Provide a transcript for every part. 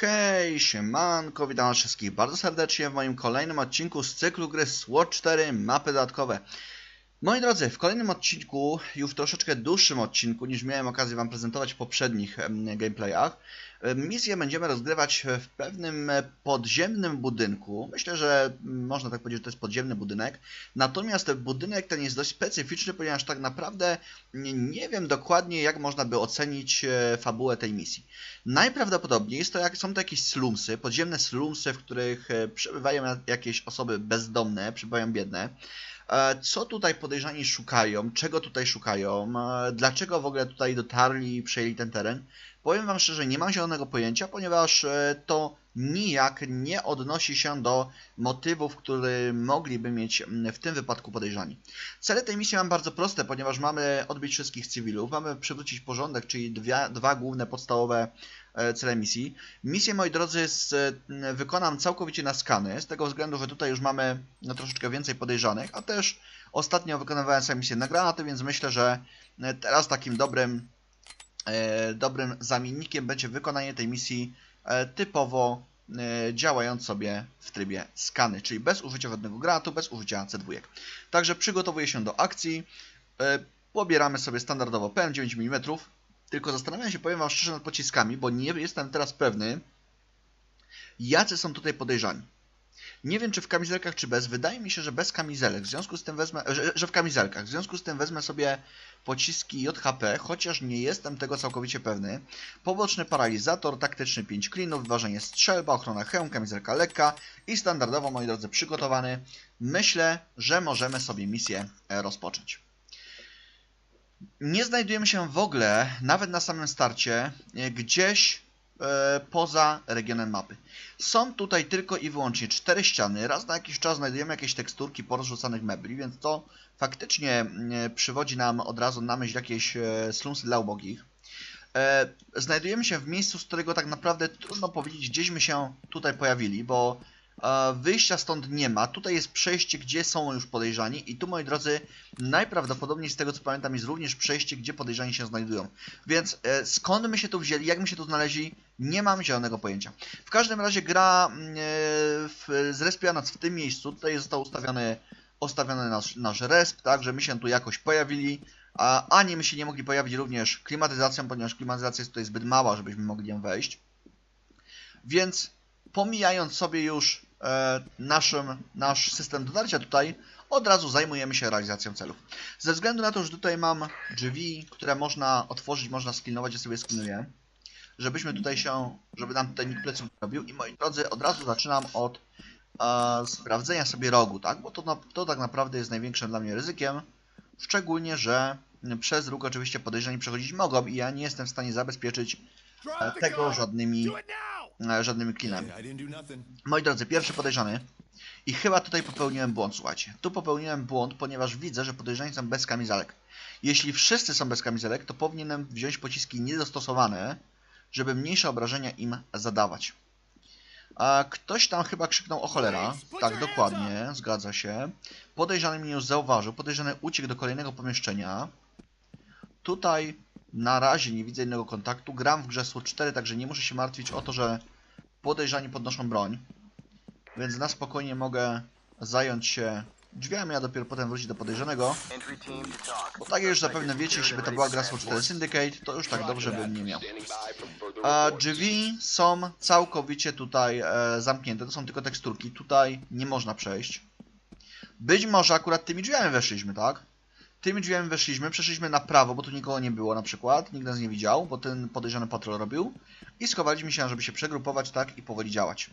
Hej, siemanko, witam wszystkich bardzo serdecznie w moim kolejnym odcinku z cyklu gry SWOT 4 mapy dodatkowe. Moi drodzy, w kolejnym odcinku, już troszeczkę dłuższym odcinku niż miałem okazję Wam prezentować w poprzednich gameplayach, misję będziemy rozgrywać w pewnym podziemnym budynku. Myślę, że można tak powiedzieć, że to jest podziemny budynek. Natomiast budynek ten jest dość specyficzny, ponieważ tak naprawdę nie, wiem dokładnie, jak można by ocenić e, fabułę tej misji. Najprawdopodobniej jest to jak, są to jakieś slumsy, podziemne slumsy, w których e, przebywają jakieś osoby bezdomne, przebywają biedne. E, Co tutaj podejrzani szukają? Czego tutaj szukają? Dlaczego w ogóle tutaj dotarli i przejęli ten teren? Powiem Wam szczerze, nie mam zielonego pojęcia, ponieważ e, to nijak nie odnosi się do motywów, które mogliby mieć w tym wypadku podejrzani. Cele tej misji mam bardzo proste, ponieważ mamy odbić wszystkich cywilów, mamy przywrócić porządek, czyli dwie, dwa główne podstawowe e, cele misji. Misję, moi drodzy, z, wykonam całkowicie na skany, z tego względu, że tutaj już mamy no, troszeczkę więcej podejrzanych, a też ostatnio wykonywałem sobie misję na granaty, więc myślę, że e, teraz takim dobrym, dobrym zamiennikiem będzie wykonanie tej misji e, typowo e, działając sobie w trybie skany, czyli bez użycia żadnego granatu, bez użycia C2. Także przygotowuję się do akcji, e, pobieramy sobie standardowo PM9 mm, tylko zastanawiam się, powiem Wam szczerze, nad pociskami, bo nie jestem teraz pewny, jacy są tutaj podejrzani. Nie wiem, czy w kamizelkach, czy bez. Wydaje mi się, że bez kamizelek. W związku z tym wezmę, że, że w kamizelkach. W związku z tym wezmę sobie pociski JHP, chociaż nie jestem tego całkowicie pewny. Poboczny paralizator, taktyczny 5 klinów, ważenie strzelba, ochrona hełm, kamizelka lekka i standardowo, moi drodzy, przygotowany. Myślę, że możemy sobie misję e, rozpocząć. Nie znajdujemy się w ogóle, nawet na samym starcie, e, gdzieś poza regionem mapy. Są tutaj tylko i wyłącznie cztery ściany. Raz na jakiś czas znajdujemy jakieś teksturki porozrzucanych mebli, więc to faktycznie e, przywodzi nam od razu na myśl jakieś e, slumsy dla ubogich. E, Znajdujemy się w miejscu, z którego tak naprawdę trudno powiedzieć, gdzieśmy się tutaj pojawili, bo e, wyjścia stąd nie ma. Tutaj jest przejście, gdzie są już podejrzani i tu, moi drodzy, najprawdopodobniej z tego co pamiętam jest również przejście, gdzie podejrzani się znajdują. Więc e, skąd my się tu wzięli, jak my się tu znaleźli, nie mam zielonego pojęcia. W każdym razie gra mm, e, w, zrespia nas w tym miejscu. Tutaj został ustawiony, ustawiony nasz, nasz resp, tak, że my się tu jakoś pojawili. A ani my się nie mogli pojawić również klimatyzacją, ponieważ klimatyzacja jest tutaj zbyt mała, żebyśmy mogli ją wejść. Więc pomijając sobie już e, naszym, nasz system dotarcia tutaj, od razu zajmujemy się realizacją celów. Ze względu na to, że tutaj mam drzwi, które można otworzyć, można sklinować, ja sobie sklinuję. Żebyśmy tutaj się, żeby nam tutaj nikt pleców nie robił. I moi drodzy, od razu zaczynam od e, sprawdzenia sobie rogu, tak? Bo to, to tak naprawdę jest największym dla mnie ryzykiem. Szczególnie, że przez róg oczywiście podejrzani przechodzić mogą i ja nie jestem w stanie zabezpieczyć e, tego żadnymi, e, żadnymi klinami. I didn't do nothing. Moi drodzy, pierwszy podejrzany. I chyba tutaj popełniłem błąd, słuchajcie. Tu popełniłem błąd, ponieważ widzę, że podejrzani są bez kamizelek. Jeśli wszyscy są bez kamizelek, to powinienem wziąć pociski niedostosowane, żeby mniejsze obrażenia im zadawać. A ktoś tam chyba krzyknął o cholera. Tak, dokładnie, zgadza się. Podejrzany mnie już zauważył. Podejrzany uciekł do kolejnego pomieszczenia. Tutaj na razie nie widzę innego kontaktu. Gram w grze SWOT 4, także nie muszę się martwić o to, że podejrzani podnoszą broń. Więc na spokojnie mogę zająć się drzwiami, a dopiero potem wrócić do podejrzanego. Bo tak już zapewne wiecie, jeśli by to była gra SWOT 4 Syndicate, to już tak dobrze bym nie miał. A drzwi są całkowicie tutaj e, zamknięte, to są tylko teksturki. Tutaj nie można przejść. Być może akurat tymi drzwiami weszliśmy, tak? Tymi drzwiami weszliśmy, przeszliśmy na prawo, bo tu nikogo nie było na przykład, nikt nas nie widział, bo ten podejrzany patrol robił. I schowaliśmy się, żeby się przegrupować, tak, i powoli działać.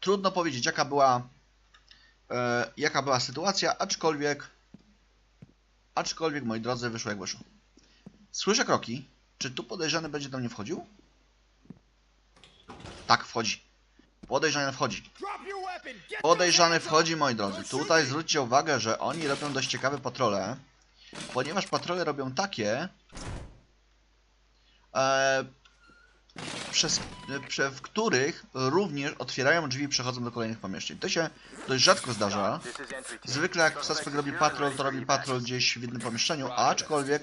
Trudno powiedzieć, jaka była, e, jaka była sytuacja, aczkolwiek, aczkolwiek, moi drodzy, wyszło jak wyszło. Słyszę kroki. Czy tu podejrzany będzie do mnie wchodził? Tak, wchodzi. Podejrzany wchodzi. Podejrzany wchodzi, moi drodzy. Tutaj zwróćcie uwagę, że oni robią dość ciekawe patrole, ponieważ patrole robią takie, e, przez, prze, w których również otwierają drzwi i przechodzą do kolejnych pomieszczeń. To się dość rzadko zdarza. Zwykle jak suspekt robi patrol, to robi patrol gdzieś w jednym pomieszczeniu, aczkolwiek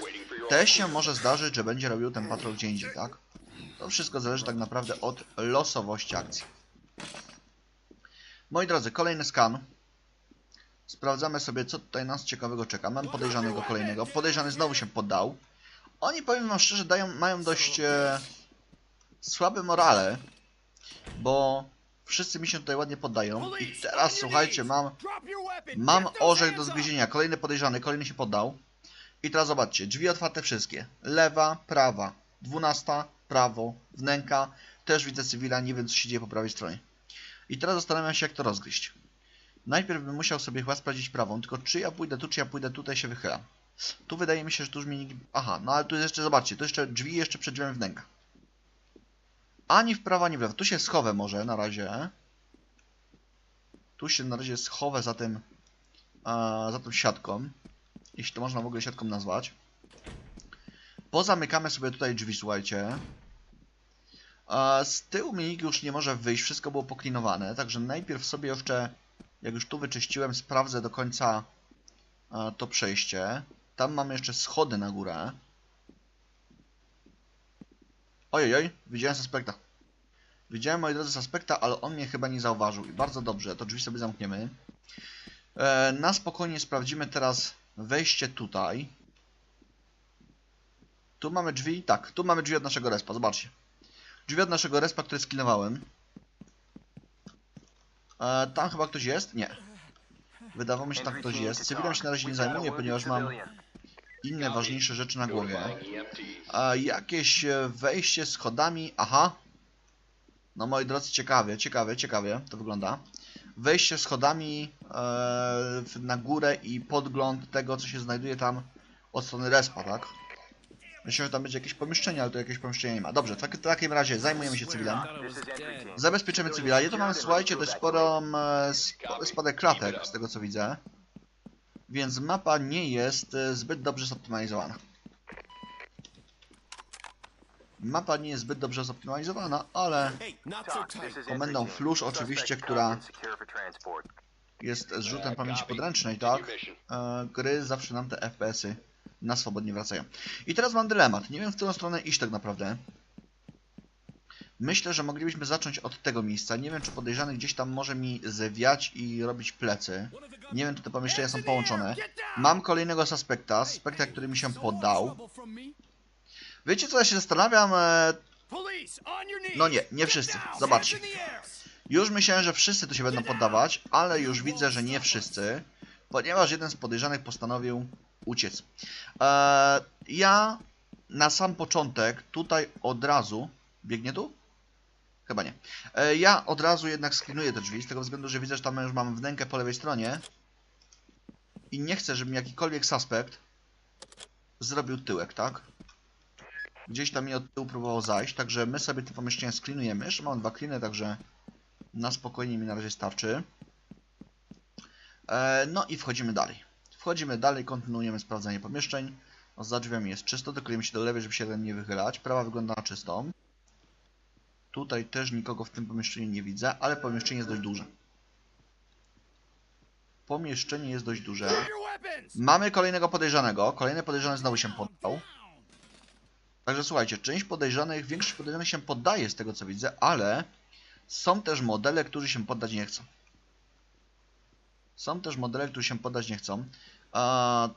też się może zdarzyć, że będzie robił ten patrol gdzie indziej, tak? To wszystko zależy tak naprawdę od losowości akcji. Moi drodzy, kolejny skan. Sprawdzamy sobie, co tutaj nas ciekawego czeka. Mam podejrzanego kolejnego. Podejrzany znowu się poddał. Oni, powiem wam szczerze, dają, mają dość e, słabe morale, bo wszyscy mi się tutaj ładnie poddają. I teraz, słuchajcie, mam, mam orzech do zgryzienia. Kolejny podejrzany, kolejny się poddał. I teraz zobaczcie, drzwi otwarte wszystkie. Lewa, prawa, dwunasta, prawo, wnęka. Też widzę cywila, nie wiem co się dzieje po prawej stronie. I teraz zastanawiam się jak to rozgryźć. Najpierw bym musiał sobie chyba sprawdzić prawą, tylko czy ja pójdę tu, czy ja pójdę tutaj się wychylam. Tu wydaje mi się, że tu już mnie nikt... Aha, no ale tu jest jeszcze, zobaczcie, tu jeszcze drzwi jeszcze przed drzwiami wnęka. Ani w prawo, ani w lewo. Tu się schowę może na razie. Tu się na razie schowę za tym, e, za tą siatką. Jeśli to można w ogóle siatką nazwać. Pozamykamy sobie tutaj drzwi, słuchajcie. Z tyłu mi już nie może wyjść, wszystko było poklinowane, także najpierw sobie jeszcze, jak już tu wyczyściłem, sprawdzę do końca e, to przejście. Tam mamy jeszcze schody na górę. Ojej, widziałem suspekta. Widziałem, moi drodzy, suspekta, ale on mnie chyba nie zauważył. I bardzo dobrze, to drzwi sobie zamkniemy. E, na spokojnie sprawdzimy teraz wejście tutaj. Tu mamy drzwi, tak, tu mamy drzwi od naszego respa, zobaczcie. Drzwi od naszego respa, które sklinowałem. E, tam chyba ktoś jest? Nie. Wydawało mi się, tam ktoś jest. Cywilem się na razie nie zajmuję, ponieważ mam inne ważniejsze rzeczy na głowie. A jakieś e, wejście schodami. Aha. No moi drodzy, ciekawie, ciekawie, ciekawie to wygląda. Wejście schodami e, na górę i podgląd tego, co się znajduje tam od strony respa, tak? Myślę, że tam będzie jakieś pomieszczenie, ale tu jakieś pomieszczenia nie ma. Dobrze, w tak- takim razie zajmujemy się cywilem. Zabezpieczymy cywila. I tu mamy, słuchajcie, dość sporą, e, spadek klatek, z tego co widzę. Więc mapa nie jest e, zbyt dobrze zoptymalizowana. Mapa nie jest zbyt dobrze zoptymalizowana, ale Komendą Flush oczywiście, która jest zrzutem pamięci podręcznej, tak? E, gry zawsze nam te FPS-y na swobodnie wracają. I teraz mam dylemat. Nie wiem, w którą stronę iść tak naprawdę. Myślę, że moglibyśmy zacząć od tego miejsca. Nie wiem, czy podejrzany gdzieś tam może mi zewiać i robić plecy. Nie wiem, czy te pomieszczenia są połączone. Mam kolejnego suspekta, suspekta, który mi się poddał. Wiecie, co ja się zastanawiam? E, No nie, nie wszyscy. Zobaczcie. Już myślałem, że wszyscy tu się będą poddawać, ale już widzę, że nie wszyscy, ponieważ jeden z podejrzanych postanowił uciec. Eee, ja na sam początek tutaj od razu. Biegnie tu? Chyba nie. Eee, ja od razu jednak skrinuję te drzwi, z tego względu, że widzę, że tam już mam wnękę po lewej stronie. I nie chcę, żeby jakikolwiek suspekt zrobił tyłek, tak? Gdzieś tam mi od tyłu próbował zajść, także my sobie te pomieszczenia sklinujemy. Jeszcze mam dwa kliny, także na spokojnie mi na razie starczy. E, no i wchodzimy dalej. Wchodzimy dalej, kontynuujemy sprawdzanie pomieszczeń. O, za drzwiami jest czysto, doklejemy się do lewej, żeby się nie wychylać. Prawa wygląda na czystą. Tutaj też nikogo w tym pomieszczeniu nie widzę, ale pomieszczenie jest dość duże. Pomieszczenie jest dość duże. Mamy kolejnego podejrzanego. Kolejny podejrzany znowu się poddał. Także słuchajcie, część podejrzanych, większość podejrzanych się poddaje z tego co widzę, ale są też modele, którzy się poddać nie chcą. Są też modele, którzy się poddać nie chcą. A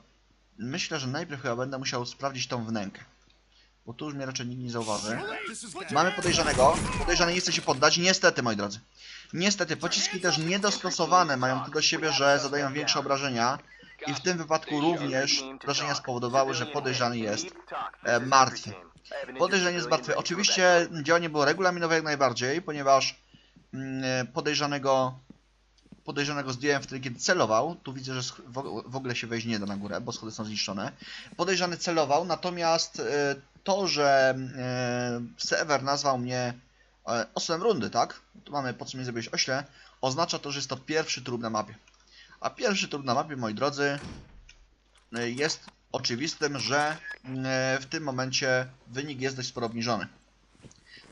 myślę, że najpierw chyba będę musiał sprawdzić tą wnękę. Bo tu już mnie raczej nikt nie zauważy. Mamy podejrzanego. Podejrzany nie chce się poddać. Niestety, moi drodzy. Niestety, pociski też niedostosowane mają to do siebie, że zadają większe obrażenia. I w tym wypadku również obrażenia spowodowały, że podejrzany jest e, martwy. Podejrzenie jest martwe. Oczywiście działanie było regulaminowe jak najbardziej, ponieważ mm, podejrzanego podejrzanego zdjąłem wtedy, kiedy celował. Tu widzę, że w ogóle się wejść nie da na górę, bo schody są zniszczone. Podejrzany celował, natomiast e, to, że e, serwer nazwał mnie e, osłem rundy, tak? Tu mamy po co mnie zrobić ośle, oznacza to, że jest to pierwszy trup na mapie. A pierwszy trup na mapie, moi drodzy, jest oczywistym, że w tym momencie wynik jest dość sporo obniżony.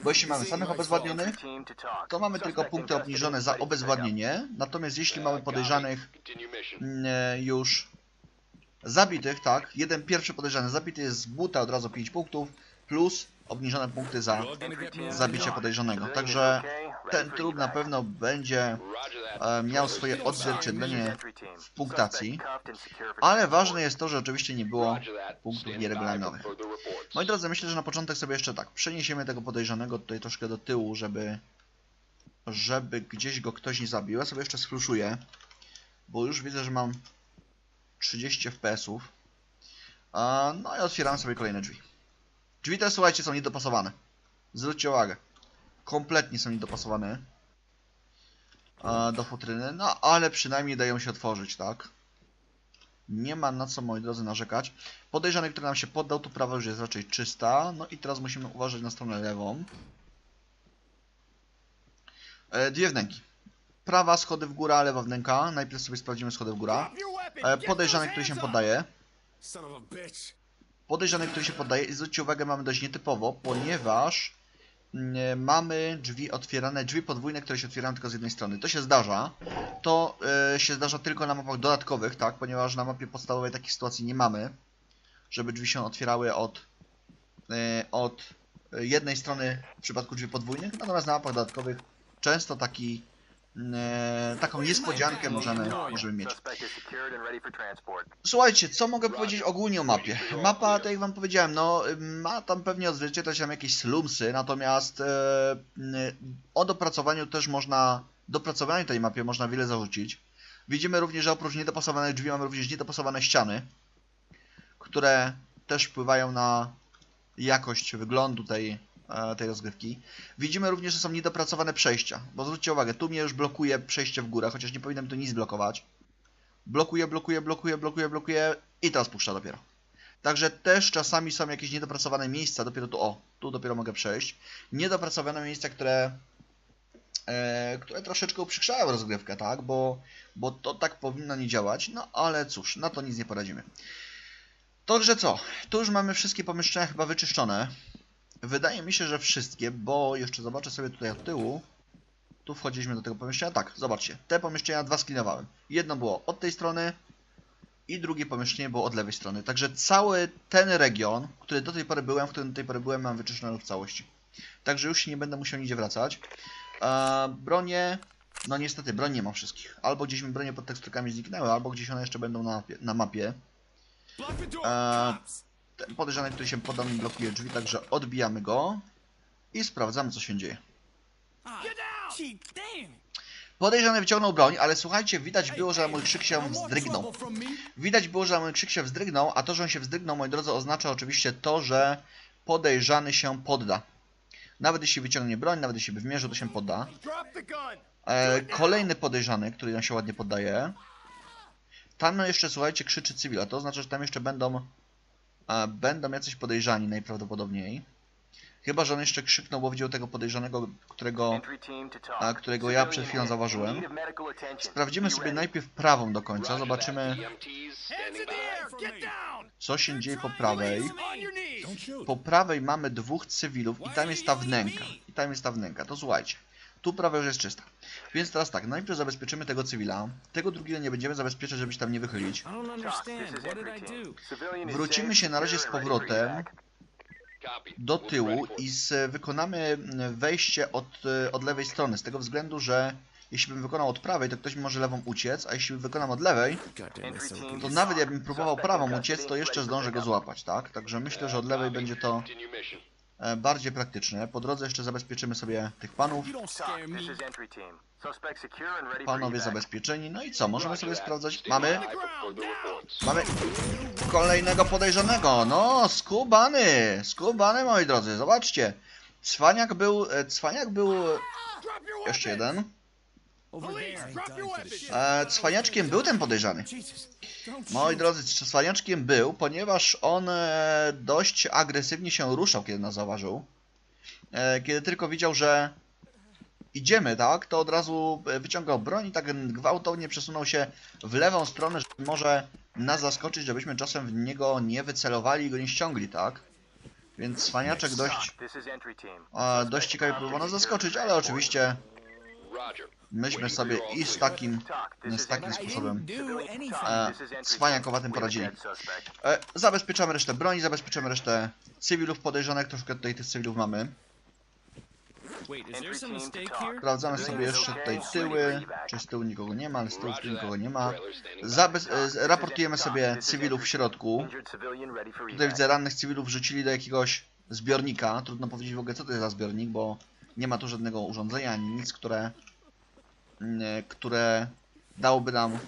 Bo jeśli mamy samych obezwładnionych, to mamy tylko punkty obniżone za obezwładnienie, natomiast jeśli mamy podejrzanych mm, już zabitych, tak, jeden pierwszy podejrzany zabity jest z buta od razu 5 punktów, plus obniżone punkty za zabicie podejrzanego. Także ten trup na pewno będzie miał swoje odzwierciedlenie w punktacji, ale ważne jest to, że oczywiście nie było punktów nieregularnowych. Moi drodzy, myślę, że na początek sobie jeszcze tak, przeniesiemy tego podejrzanego tutaj troszkę do tyłu, żeby żeby gdzieś go ktoś nie zabił. Ja sobie jeszcze sfluszuję, bo już widzę, że mam 30 FPS-ów. A, No i otwieram sobie kolejne drzwi. Drzwi te, słuchajcie, są niedopasowane. Zwróćcie uwagę. Kompletnie są niedopasowane do futryny, no ale przynajmniej dają się otworzyć, tak? Nie ma na co, moi drodzy, narzekać. Podejrzany, który nam się poddał, tu prawa już jest raczej czysta. No i teraz musimy uważać na stronę lewą. E, dwie wnęki. Prawa schody w górę, lewa wnęka. Najpierw sobie sprawdzimy schody w górę. E, podejrzany, który się poddaje. Podejrzany, który się poddaje. I zwróćcie uwagę, mamy dość nietypowo, ponieważ mamy drzwi otwierane, drzwi podwójne, które się otwierają tylko z jednej strony. To się zdarza. To e, się zdarza tylko na mapach dodatkowych, tak? Ponieważ na mapie podstawowej takich sytuacji nie mamy. Żeby drzwi się otwierały od, e, od jednej strony w przypadku drzwi podwójnych. Natomiast na mapach dodatkowych często taki, taką niespodziankę możemy, możemy mieć. Słuchajcie, co mogę powiedzieć ogólnie o mapie? Mapa, tak jak wam powiedziałem, no ma tam pewnie odzwierciedlać tam jakieś slumsy, natomiast e, o dopracowaniu też można, dopracowaniu tej mapie można wiele zarzucić. Widzimy również, że oprócz niedopasowanych drzwi mamy również niedopasowane ściany, które też wpływają na jakość wyglądu tej, e, tej rozgrywki. Widzimy również, że są niedopracowane przejścia, bo zwróćcie uwagę, tu mnie już blokuje przejście w górę, chociaż nie powinienem tu nic blokować. Blokuje, blokuje, blokuje, blokuje, blokuje i teraz puszcza dopiero. Także też czasami są jakieś niedopracowane miejsca, dopiero tu, o, tu dopiero mogę przejść. Niedopracowane miejsca, które, e, które troszeczkę uprzykrzają rozgrywkę, tak, bo, bo to tak powinno nie działać, no ale cóż, na to nic nie poradzimy. Także co, tu już mamy wszystkie pomieszczenia chyba wyczyszczone. Wydaje mi się, że wszystkie, bo jeszcze zobaczę sobie tutaj od tyłu. Tu wchodziliśmy do tego pomieszczenia. Tak, zobaczcie. Te pomieszczenia dwa sklinowałem. Jedno było od tej strony i drugie pomieszczenie było od lewej strony. Także cały ten region, który do tej pory byłem, w którym do tej pory byłem, mam wyczyszczony w całości. Także już się nie będę musiał nigdzie wracać. Eee, bronie... No niestety, broń nie ma wszystkich. Albo gdzieś mi bronie pod teksturkami zniknęły, albo gdzieś one jeszcze będą na mapie. Na mapie. Eee. Ten podejrzany, który się podał mi blokuje drzwi, także odbijamy go i sprawdzamy co się dzieje. Podejrzany wyciągnął broń, ale słuchajcie, widać było, że mój krzyk się wzdrygnął. Widać było, że mój krzyk się wzdrygnął, a to, że on się wzdrygnął, moi drodzy, oznacza oczywiście to, że podejrzany się podda. Nawet jeśli wyciągnie broń, nawet jeśli by w mierze, to się podda. E, kolejny podejrzany, który nam się ładnie poddaje. Tam jeszcze, słuchajcie, krzyczy cywil, a to oznacza, że tam jeszcze będą będą jacyś podejrzani najprawdopodobniej. Chyba, że on jeszcze krzyknął, bo widział tego podejrzanego, którego, a, którego ja przed chwilą zauważyłem. Sprawdzimy sobie najpierw prawą do końca, zobaczymy co się dzieje po prawej. Po prawej mamy dwóch cywilów i tam jest ta wnęka. I tam jest ta wnęka. To słuchajcie. Tu prawa już jest czysta. Więc teraz tak, najpierw zabezpieczymy tego cywila. Tego drugiego nie będziemy zabezpieczać, żeby się tam nie wychylić. Wrócimy się na razie z powrotem do tyłu i z, wykonamy wejście od, od lewej strony. Z tego względu, że jeśli bym wykonał od prawej, to ktoś mi może lewą uciec, a jeśli wykonam od lewej, to nawet jakbym próbował prawą uciec, to jeszcze zdążę go złapać, tak? Także myślę, że od lewej będzie to bardziej praktyczne. Po drodze jeszcze zabezpieczymy sobie tych panów. Panowie zabezpieczeni. No i co? Możemy sobie sprawdzać. Mamy, mamy kolejnego podejrzanego. No, skubany. Skubany, moi drodzy. Zobaczcie. Cwaniak był, e, cwaniak był jeszcze jeden. E, cwaniaczkiem był ten podejrzany. Moi drodzy, cwaniaczkiem był, ponieważ on e, dość agresywnie się ruszał, kiedy nas zauważył. E, kiedy tylko widział, że idziemy, tak, to od razu e, wyciągał broń i tak gwałtownie przesunął się w lewą stronę, że może nas zaskoczyć, żebyśmy czasem w niego nie wycelowali i go nie ściągli, tak? Więc cwaniaczek dość, e, dość ciekawie próbował nas zaskoczyć, ale oczywiście myśmy sobie i z takim, z takim sposobem. E, cwaniakowatym poradzili. E, zabezpieczamy resztę broni, zabezpieczamy resztę cywilów podejrzanych, troszkę tutaj tych cywilów mamy. Sprawdzamy sobie jeszcze tutaj tyły, czy z tyłu nikogo nie ma, ale z tyłu z tyłu nikogo nie ma. Zabez e, raportujemy sobie cywilów w środku. Tutaj widzę rannych cywilów wrzucili do jakiegoś zbiornika. Trudno powiedzieć w ogóle co to jest za zbiornik, bo nie ma tu żadnego urządzenia ani nic, które, które dałoby nam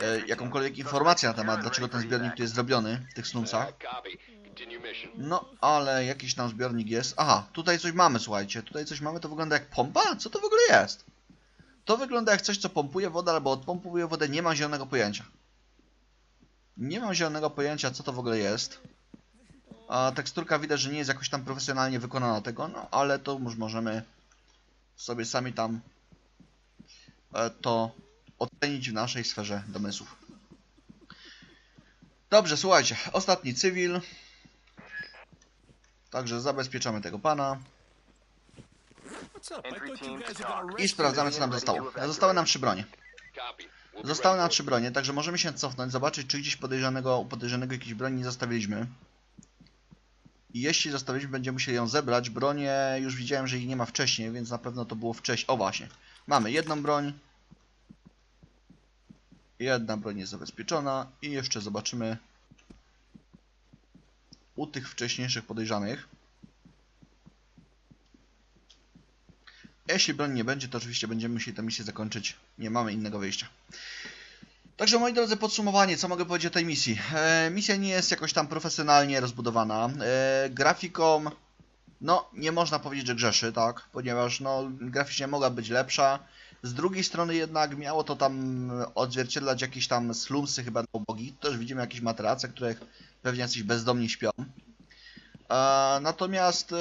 e, jakąkolwiek informację na temat, dlaczego ten zbiornik tu jest zrobiony w tych slumsach. No, ale jakiś tam zbiornik jest. Aha, tutaj coś mamy, słuchajcie. Tutaj coś mamy, to wygląda jak pompa? Co to w ogóle jest? To wygląda jak coś, co pompuje wodę albo odpompuje wodę. Nie mam zielonego pojęcia. Nie mam zielonego pojęcia, co to w ogóle jest. A teksturka widać, że nie jest jakoś tam profesjonalnie wykonana tego, no ale to już możemy sobie sami tam e, to ocenić w naszej sferze domysłów. Dobrze, słuchajcie, ostatni cywil. Także zabezpieczamy tego pana? I sprawdzamy co nam zostało. Zostały nam trzy bronie. Zostały nam trzy bronie, także możemy się cofnąć, zobaczyć czy gdzieś podejrzanego, podejrzanego jakiejś broni nie zostawiliśmy. I jeśli zostawiliśmy, będziemy musieli ją zebrać. Bronie już widziałem, że ich nie ma wcześniej, więc na pewno to było wcześniej. O właśnie, mamy jedną broń. Jedna broń jest zabezpieczona i jeszcze zobaczymy u tych wcześniejszych podejrzanych. Jeśli broń nie będzie, to oczywiście będziemy musieli tę misję zakończyć. Nie mamy innego wyjścia. Także moi drodzy, podsumowanie, co mogę powiedzieć o tej misji. E, misja nie jest jakoś tam profesjonalnie rozbudowana. E, grafiką, no nie można powiedzieć, że grzeszy, tak, ponieważ no graficznie mogła być lepsza. Z drugiej strony jednak miało to tam odzwierciedlać jakieś tam slumsy chyba ubogi. Też widzimy jakieś materace, których pewnie jacyś bezdomni śpią. E, Natomiast e,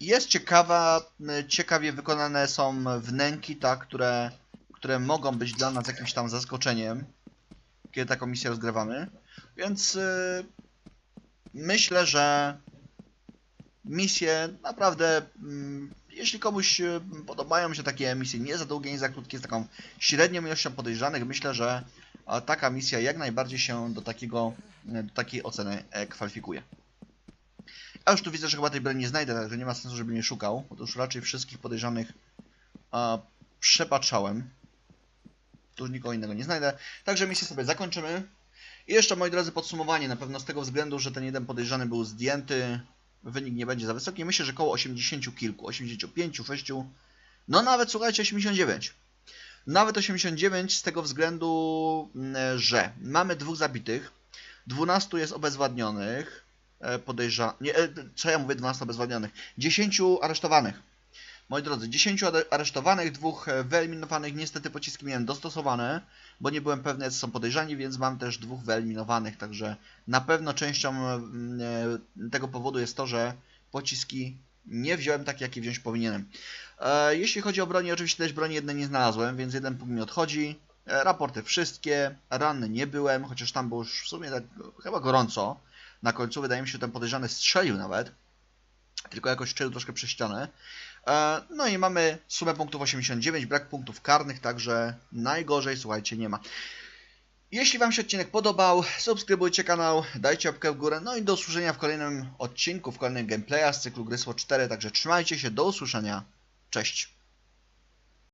jest ciekawa, e, ciekawie wykonane są wnęki, tak, które, które mogą być dla nas jakimś tam zaskoczeniem, kiedy taką misję rozgrywamy. Więc myślę, że misje naprawdę, mm, jeśli komuś podobają się takie misje nie za długie, nie za krótkie, z taką średnią ilością podejrzanych, myślę, że taka misja jak najbardziej się do, takiego, e, do takiej oceny e, kwalifikuje. A już tu widzę, że chyba tej broni nie znajdę, także nie ma sensu, żebym jej szukał. Otóż raczej wszystkich podejrzanych a, przepatrzałem. Tu już nikogo innego nie znajdę. Także misję sobie zakończymy. I jeszcze, moi drodzy, podsumowanie. Na pewno z tego względu, że ten jeden podejrzany był zdjęty, wynik nie będzie za wysoki. Myślę, że koło 80 kilku, 85, 6. No nawet, słuchajcie, 89. Nawet 89 z tego względu, mm, że mamy dwóch zabitych, 12 jest obezwładnionych, e, podejrza... Nie, e, co ja mówię, 12 obezwładnionych? 10 aresztowanych. Moi drodzy, 10 ade- aresztowanych, dwóch e, wyeliminowanych, niestety pociski miałem dostosowane, bo nie byłem pewny, co są podejrzani, więc mam też dwóch wyeliminowanych, także na pewno częścią mm, e, tego powodu jest to, że pociski nie wziąłem tak, jakie wziąć powinienem. E, Jeśli chodzi o broni, oczywiście też broni jednej nie znalazłem, więc jeden punkt mi odchodzi. E, Raporty wszystkie, ranny nie byłem, chociaż tam było już w sumie tak chyba gorąco. Na końcu wydaje mi się, że ten podejrzany strzelił nawet. Tylko jakoś strzelił troszkę przez ścianę. E, No i mamy sumę punktów 89, brak punktów karnych, także najgorzej, słuchajcie, nie ma. Jeśli Wam się odcinek podobał, subskrybujcie kanał, dajcie łapkę w górę, no i do usłyszenia w kolejnym odcinku, w kolejnym gameplaya z cyklu Gry SWOT 4, także trzymajcie się, do usłyszenia, cześć!